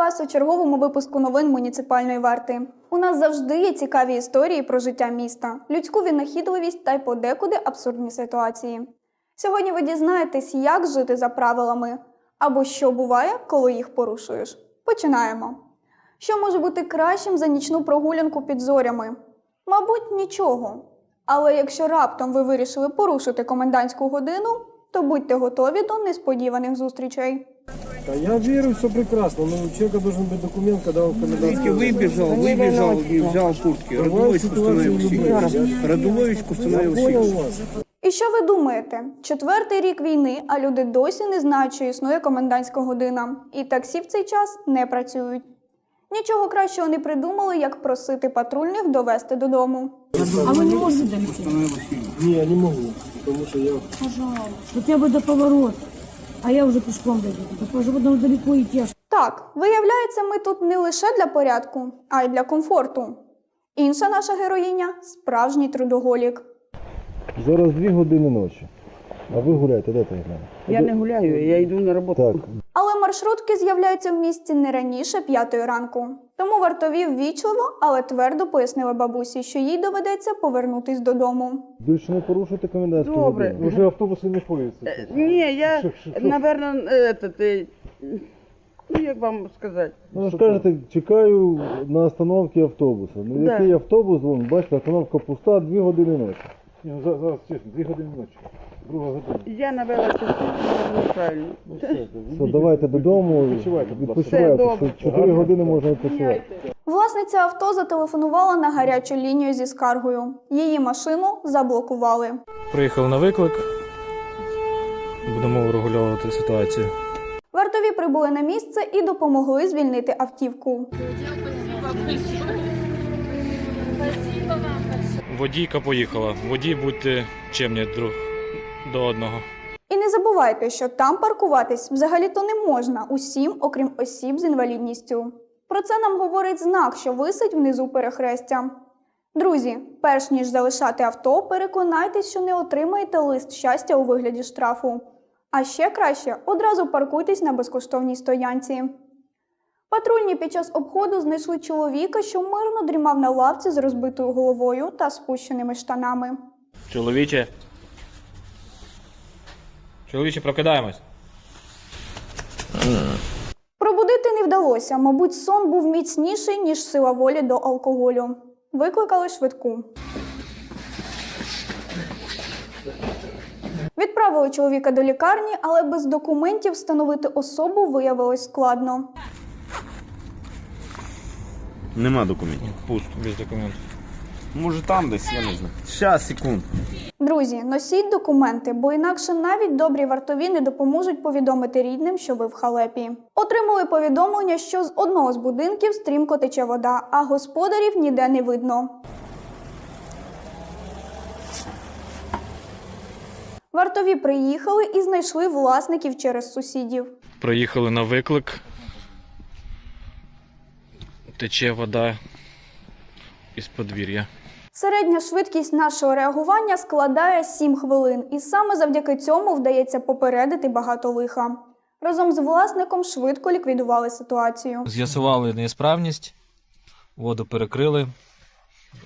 вас у черговому випуску новин муніципальної варти. У нас завжди є цікаві історії про життя міста, людську винахідливість та й подекуди абсурдні ситуації. Сьогодні ви дізнаєтесь, як жити за правилами або що буває, коли їх порушуєш. Починаємо. Що може бути кращим за нічну прогулянку під зорями? Мабуть, нічого. Але якщо раптом ви вирішили порушити комендантську годину, то будьте готові до несподіваних зустрічей. Да я верю, все прекрасно, но у человека должен быть документ, когда он в комендантском. Выбежал, выбежал и взял куртки. Бывают Радулович ситуации установил любые. силу. Радулович установил Я понял силу. вас. І що ви думаєте? Четвертий рік війни, а люди досі не знають, що існує комендантська година, і таксі в цей час не працюють. Нічого кращого не придумали, як просити патрульних довести додому. А вы не можете дойти? Не, я не могу, потому что я... Пожалуйста. Хотя бы до поворота. А я уже пешком дойду. Да животного далеко идти. аж. Так, виявляється, ми тут не лише для порядку, а й для комфорту. Інша наша героїня справжній трудоголік. Зараз дві години ночі. А ви гуляєте, де ти глянь? Я не гуляю, я иду на работу. Так, Але маршрутки з'являються в місті не раніше п'ятої ранку. Тому вартові ввічливо, але твердо пояснили бабусі, що їй доведеться повернутись додому. більше не порушуйте комендантську Добре. годину. Уже автобуси не ходять. Э, Не, я, Что, что, что? наверное, этот, э, ну, як вам сказати? Ну ви ж кажете, чекаю на остановці автобуса. Ну Да. який автобус, вон, бачите, остановка пуста, дві години ночі. Ні, ну, за- зараз чесно, дві години ночі. Друга година. Я навела часи, неправильно. Ну, все, Все, давайте додому, Відпочивайте, будь ласка. відпочивайте. Добре. що Чотири години можна відпочивати. Власниця авто зателефонувала на гарячу лінію зі скаргою. Її машину заблокували. Приїхали на виклик. Будемо врегульовувати ситуацію. Вартові прибули на місце і допомогли звільнити автівку. Водійка поїхала. Водій будьте чемні друг до одного. І не забувайте, що там паркуватись взагалі-то не можна усім, окрім осіб з інвалідністю. Про це нам говорить знак, що висить внизу перехрестя. Друзі, перш ніж залишати авто, переконайтесь, що не отримаєте лист щастя у вигляді штрафу. А ще краще одразу паркуйтесь на безкоштовній стоянці. Патрульні під час обходу знайшли чоловіка, що мирно дрімав на лавці з розбитою головою та спущеними штанами. Чоловіче. Чоловіче, прокидаємось. Пробудити не вдалося, мабуть, сон був міцніший, ніж сила волі до алкоголю. Викликали швидку. Відправили чоловіка до лікарні, але без документів встановити особу виявилось складно. Нема документів. Пуст, без документів. Може там десь, я не знаю. Щас, секунд. Друзі, носіть документи, бо інакше навіть добрі вартові не допоможуть повідомити рідним, що ви в халепі. Отримали повідомлення, що з одного з будинків стрімко тече вода, а господарів ніде не видно. Вартові приїхали і знайшли власників через сусідів. Приїхали на виклик. Тече вода із подвір'я. Середня швидкість нашого реагування складає 7 хвилин, і саме завдяки цьому вдається попередити багато лиха. Разом з власником швидко ліквідували ситуацію. З'ясували неісправність, воду перекрили.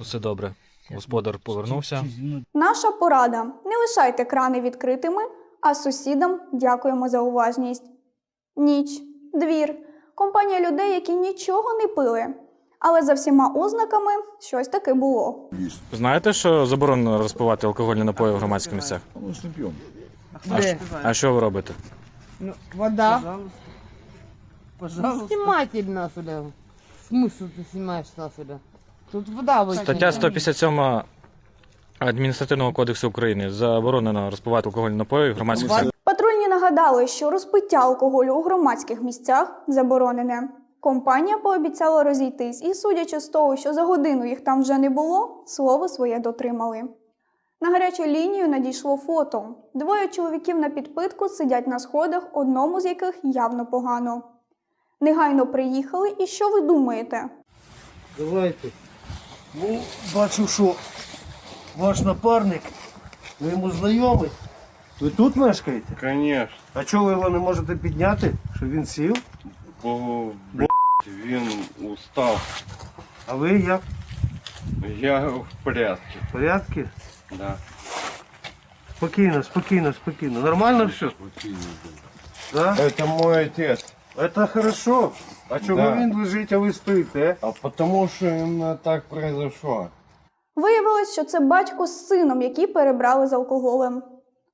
Усе добре. Господар повернувся. Наша порада: не лишайте крани відкритими, а сусідам дякуємо за уважність. Ніч, двір, компанія людей, які нічого не пили. Але за всіма ознаками щось таки було. Знаєте, що заборонено розпивати алкогольні напої в громадських місцях? А, що- а що ви робите? Ну, вода. Сниматель нас сюда. Смысл ты снимаешь нас сюда? Тут вода вытечет. Стаття 157 Адміністративного кодексу України заборонено розпивати алкогольні напої в громадських місцях. Патрульні нагадали, що розпиття алкоголю у громадських місцях заборонене. Компанія пообіцяла розійтись, і, судячи з того, що за годину їх там вже не було, слово своє дотримали. На гарячу лінію надійшло фото. Двоє чоловіків на підпитку сидять на сходах, одному з яких явно погано. Негайно приїхали, і що ви думаєте? Давайте. Ну, бачу, що ваш напарник, ви йому знайомий. Ви тут мешкаєте? Конечно. А чого ви його не можете підняти, щоб він сів? Бо Він устав. А ви як? Я в порядку. В порядку? Да. Спокійно, спокійно, спокійно. Нормально все? Да? Это мой отец. Это хорошо. А чого Да. він лежить, а ви стоїте? А потому что именно так произошло. Виявилось, що це батько з сином, які перебрали з алкоголем.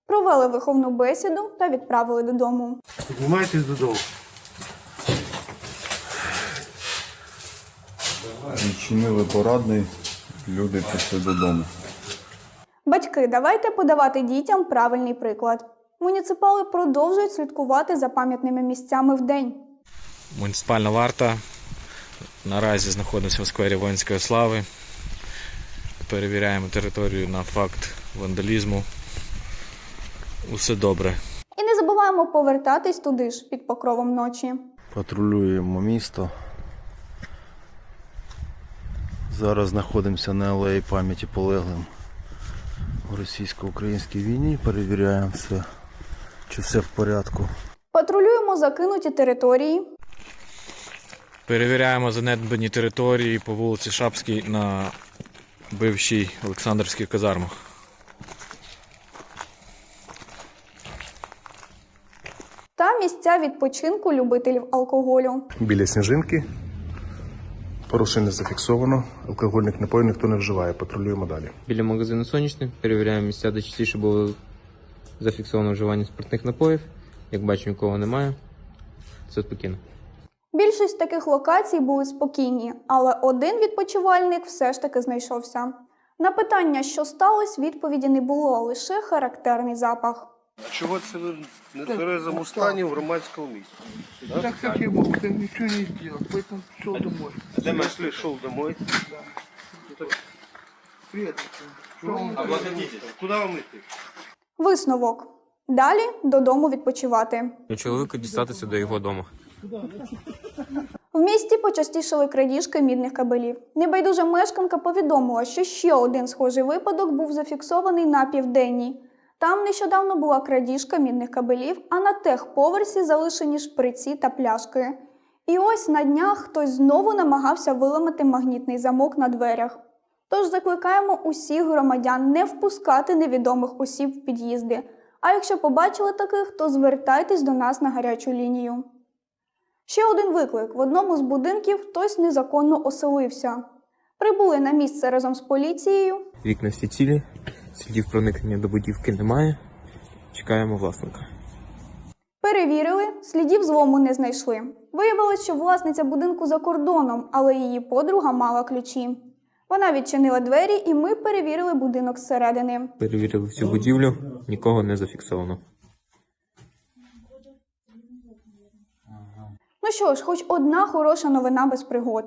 Провели виховну бесіду та відправили додому. Піднімайтесь додому. Відчинили порадний, люди пішли додому. Батьки, давайте подавати дітям правильний приклад. Муніципали продовжують слідкувати за пам'ятними місцями в день. Муніципальна варта. Наразі знаходимося в сквері воїнської слави. Перевіряємо територію на факт вандалізму. Усе добре. І не забуваємо повертатись туди ж під покровом ночі. Патрулюємо місто. Зараз знаходимося на алеї пам'яті полеглим у російсько-українській війні. Перевіряємо все, чи все в порядку. Патрулюємо закинуті території, Перевіряємо занедбані території по вулиці Шапській на бившій Олександрівських казармах. та місця відпочинку любителів алкоголю. Біля сніжинки. Порушень не зафіксовано. Алкогольних напоїв ніхто не вживає. Патрулюємо далі. Біля магазину сонячний перевіряємо місця, де частіше було зафіксовано вживання спиртних напоїв. Як бачимо, нікого немає. Все спокійно. Більшість таких локацій були спокійні, але один відпочивальник все ж таки знайшовся. На питання, що сталося, відповіді не було, лише характерний запах. А чого це ви в нетверезому стані в громадському місці? Так как я мог, я ничего не сделал, поэтому шел домой. Де ми йшли, йшов домой? Привет. Куди вам йти? Висновок. Далі додому відпочивати. Чоловіку дістатися до його дому. В місті почастішали крадіжки мідних кабелів. Небайдужа мешканка повідомила, що ще один схожий випадок був зафіксований на південній. Там нещодавно була крадіжка мідних кабелів, а на техповерсі залишені шприці та пляшки. І ось на днях хтось знову намагався виламати магнітний замок на дверях. Тож закликаємо усіх громадян не впускати невідомих осіб в під'їзди. А якщо побачили таких, то звертайтесь до нас на гарячу лінію. Ще один виклик: в одному з будинків хтось незаконно оселився. Прибули на місце разом з поліцією. Вікна всі цілі, слідів проникнення до будівки немає. Чекаємо власника. Перевірили, слідів злому не знайшли. Виявилось, що власниця будинку за кордоном, але її подруга мала ключі. Вона відчинила двері, і ми перевірили будинок зсередини. Перевірили всю будівлю, нікого не зафіксовано. Ну що ж, хоч одна хороша новина без пригод.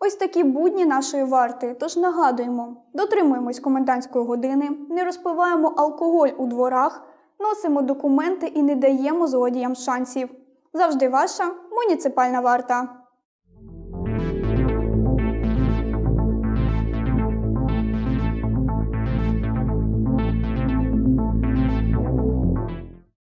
Ось такі будні нашої варти. Тож нагадуємо, дотримуємось комендантської години, не розпиваємо алкоголь у дворах, носимо документи і не даємо злодіям шансів. Завжди ваша муніципальна варта.